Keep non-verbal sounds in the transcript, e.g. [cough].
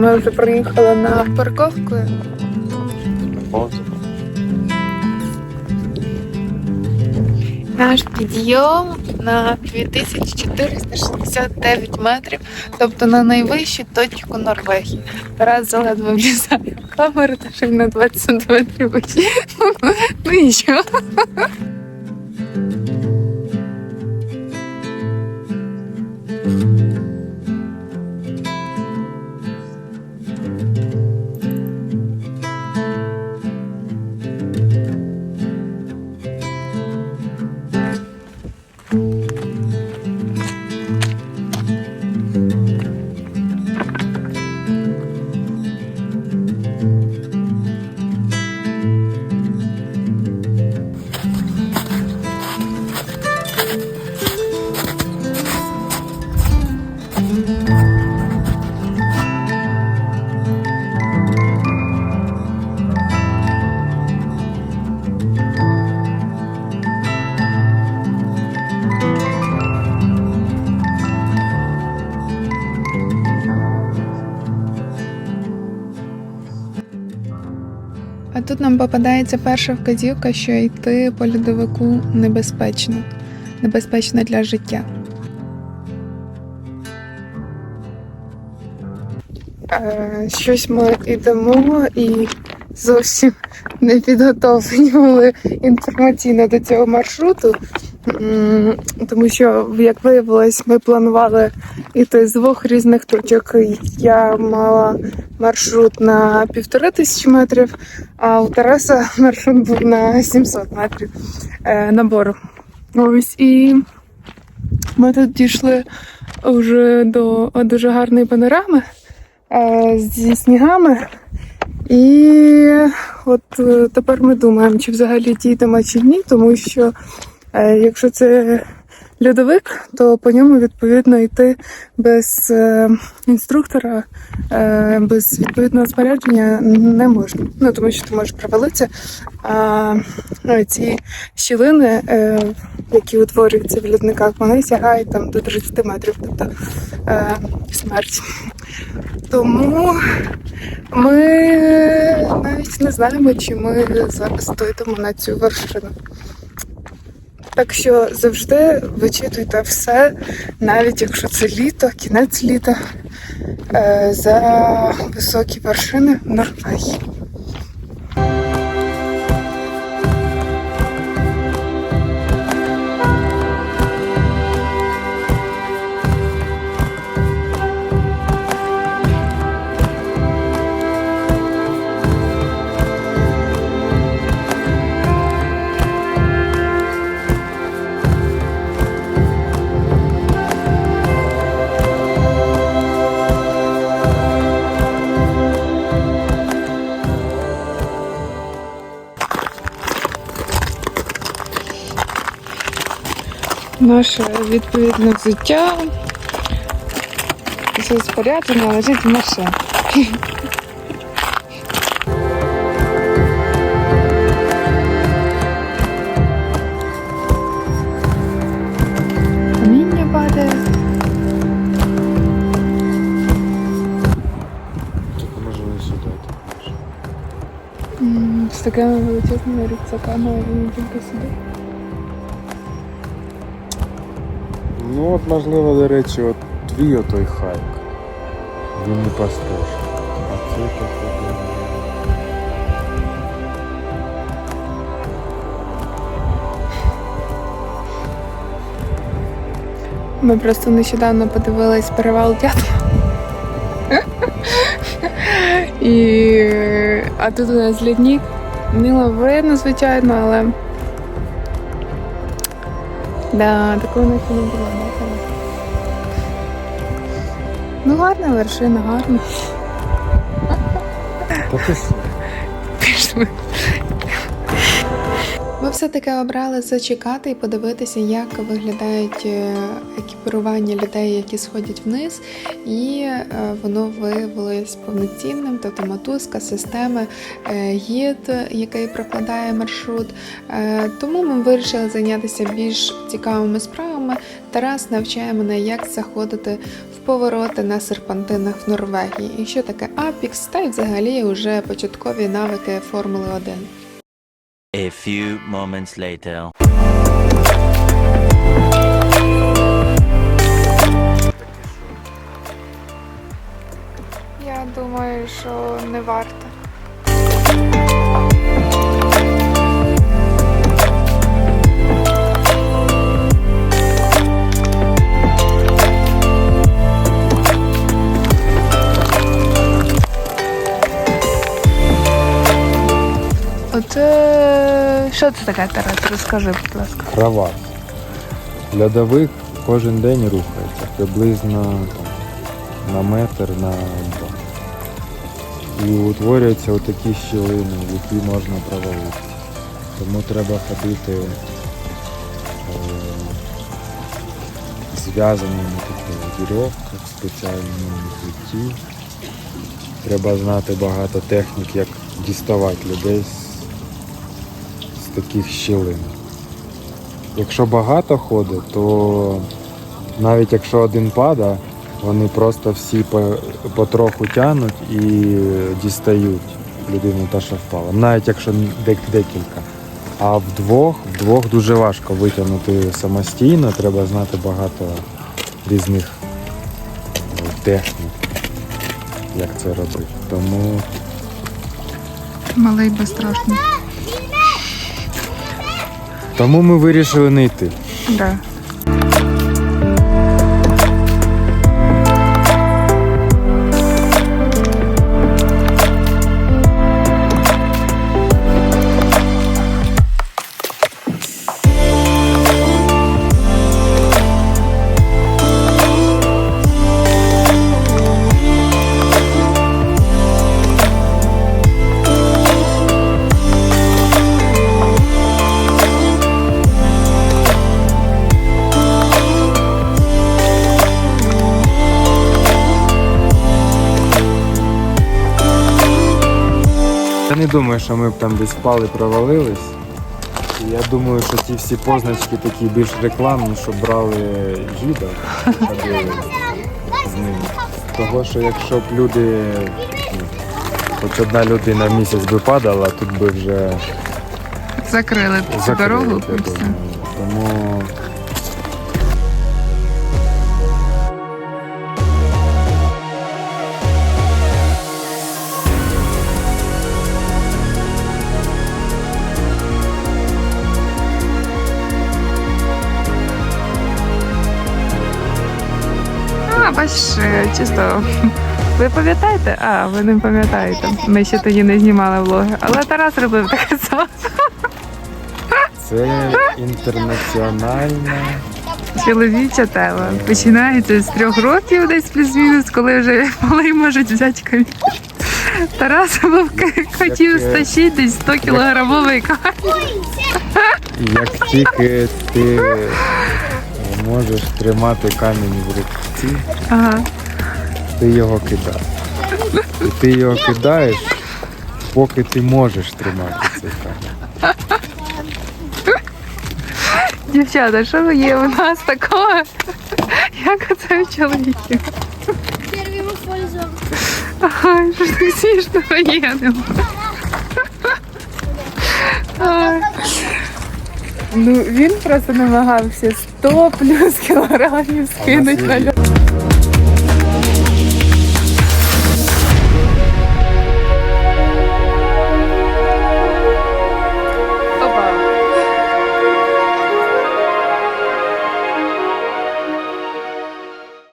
ми вже приїхали на парковку. Наш підйом на 2469 метрів, тобто на найвищу точку Норвегії. Тарас заледве влізає в камеру, та що він на 20 сантиметрів вище. Ну і що? Тут нам попадається перша вказівка, що йти по льодовику небезпечно, небезпечно для життя. Е, Щось ми йдемо і зовсім не підготовлені були інформаційно до цього маршруту, тому що, як виявилось, ми планували йти з двох різних точок. Я мала маршрут на півтори тисячі метрів, а у Тараса маршрут був на 700 метрів е, набору. Ось і ми тут дійшли вже до дуже гарної панорами е, зі снігами. І от е, тепер ми думаємо, чи взагалі дійдемо чи ні, тому що якщо це льодовик, то по ньому відповідно йти без е, інструктора, е, без відповідного спорядження не можна. Ну тому що ти можеш провалитися. А ну, ці щілини, е, які утворюються в льодниках, вони сягають там до 30 метрів, тобто е, смерть. Тому ми навіть не знаємо, чи ми зараз дойдемо на цю вершину. Так що завжди вичитуйте все, навіть якщо це літо, кінець літа, е, за високі вершини Норвегії. Наше відповідне взуття. Все спорядження лежить в машині. З такими величезними рюкзаками він тільки сюди. Ну от можливо, до речі, от твій отой хайк. Він не пастож. А це таке. Ми просто нещодавно подивились перевал дятла. І... А тут у нас лідник. Мило видно, звичайно, але. Да, такого не не було, да? Ну, гарна вершина, гарна. Пішли. Ми все-таки обрали зачекати і подивитися, як виглядають е, екіпірування людей, які сходять вниз, і е, воно виявилось повноцінним, тобто мотузка, системи, е, гід, який прокладає маршрут. Тому ми вирішили зайнятися більш цікавими справами. Тарас навчає мене, як заходити в повороти на серпантинах в Норвегії, і що таке апікс, та й взагалі уже початкові навики Формули 1. A few moments later. Я думаю, що не варто. Що це таке, Тарас? Розкажи, будь ласка. Кроват. Льодовик кожен день рухається, приблизно там, на метр на два. І утворюються отакі щілини, в які можна провалити. Тому треба ходити е, зв'язаними такими вірьовках, спеціальному укритті. Треба знати багато технік, як діставати людей таких щілин. Якщо багато ходить, то навіть якщо один падає, вони просто всі потроху тянуть і дістають людину та, що впала. Навіть якщо декілька. А вдвох, вдвох дуже важко витягнути самостійно, треба знати багато різних е, технік, як це робити. Тому Малий безстрашний. Тому ми вирішили не йти. Да. Думаю, що ми б там десь впали, провалились. І я думаю, що ті всі позначки такі більш рекламні, щоб брали гіда, ходили [laughs] з ними. Того, що якщо б люди, ну, хоч одна людина в місяць би падала, тут би вже Закрили цю закрили, дорогу. і все. Тому Бачиш, е, чисто. Ви пам'ятаєте? А, ви не пам'ятаєте. Ми ще тоді не знімали влоги. Але Тарас робив таке саме. це інтернаціональна. Чоловіча тема. Починається з трьох років, десь плюс-мінус, коли вже малий можуть взяти камінь. Тарас був хотів е, стащити десь 100 кілограмовий камінь. Як тільки ти можеш тримати камінь в руці, Ага. ти його кидаєш. І ти його кидаєш, поки ти можеш тримати цей камінь. Дівчата, що є у нас такого, як оце у чоловіків? Первый ему пользовался. Ай, що ж так смішно є. Ай. Ну, він просто намагався 100 плюс кілограмів скинути на льот.